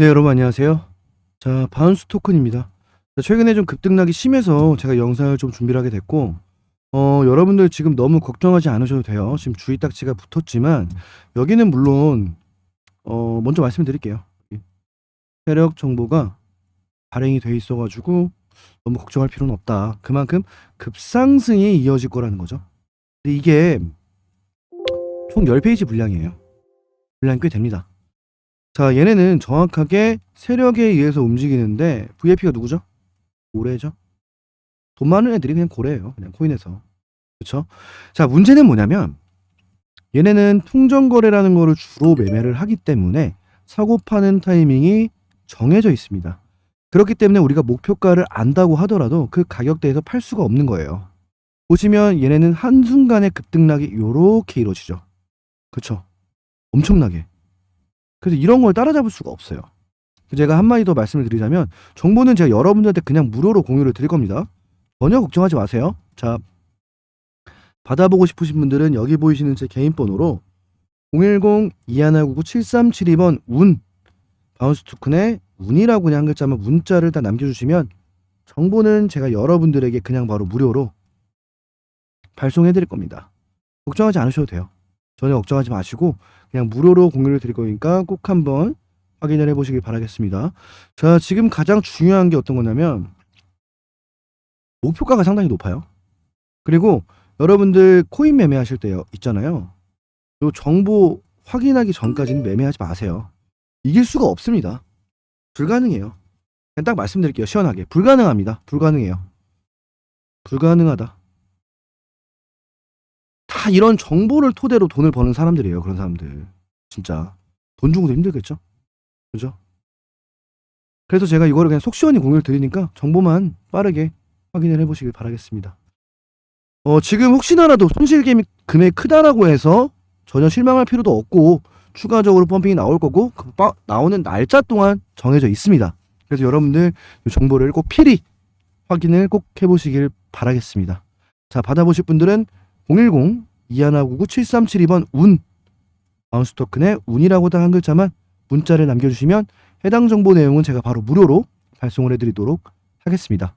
네, 여러분 안녕하세요. 자, 바운스 토큰입니다. 자, 최근에 좀 급등락이 심해서 제가 영상을 좀 준비를 하게 됐고, 어, 여러분들 지금 너무 걱정하지 않으셔도 돼요. 지금 주의 딱지가 붙었지만, 여기는 물론, 어, 먼저 말씀드릴게요. 세력 정보가 발행이 돼 있어 가지고, 너무 걱정할 필요는 없다. 그만큼 급상승이 이어질 거라는 거죠. 근데 이게 총 10페이지 분량이에요. 분량이 꽤 됩니다. 자, 얘네는 정확하게 세력에 의해서 움직이는데 VIP가 누구죠? 고래죠. 돈 많은 애들이 그냥 고래예요. 그냥 코인에서. 그렇죠? 자, 문제는 뭐냐면 얘네는 통정 거래라는 거를 주로 매매를 하기 때문에 사고 파는 타이밍이 정해져 있습니다. 그렇기 때문에 우리가 목표가를 안다고 하더라도 그 가격대에서 팔 수가 없는 거예요. 보시면 얘네는 한순간에 급등락이 요렇게 이루어지죠. 그렇죠? 엄청나게. 그래서 이런 걸 따라잡을 수가 없어요. 제가 한마디 더 말씀을 드리자면 정보는 제가 여러분들한테 그냥 무료로 공유를 드릴 겁니다. 전혀 걱정하지 마세요. 자, 받아보고 싶으신 분들은 여기 보이시는 제 개인 번호로 010-2199-7372번 운 바운스 투큰에 운이라고 그냥 한 글자만 문자를 다 남겨주시면 정보는 제가 여러분들에게 그냥 바로 무료로 발송해 드릴 겁니다. 걱정하지 않으셔도 돼요. 전혀 걱정하지 마시고 그냥 무료로 공유를 드릴 거니까 꼭 한번 확인을 해보시길 바라겠습니다. 자, 지금 가장 중요한 게 어떤 거냐면 목표가가 상당히 높아요. 그리고 여러분들 코인 매매하실 때 있잖아요. 요 정보 확인하기 전까지는 매매하지 마세요. 이길 수가 없습니다. 불가능해요. 그냥 딱 말씀드릴게요. 시원하게. 불가능합니다. 불가능해요. 불가능하다. 다 이런 정보를 토대로 돈을 버는 사람들이에요. 그런 사람들. 진짜. 돈 주고도 힘들겠죠? 그죠? 그래서 제가 이거를 그냥 속 시원히 공유를 드리니까 정보만 빠르게 확인을 해보시길 바라겠습니다. 어, 지금 혹시나라도 손실 금액 크다라고 해서 전혀 실망할 필요도 없고 추가적으로 펌핑이 나올 거고 그 빠- 나오는 날짜 동안 정해져 있습니다. 그래서 여러분들 이 정보를 꼭 필히 확인을 꼭 해보시길 바라겠습니다. 자, 받아보실 분들은 010 2199 7372번 운 바운스 토큰에 운이라고 딱 한 글자만 문자를 남겨주시면 해당 정보 내용은 제가 바로 무료로 발송을 해드리도록 하겠습니다.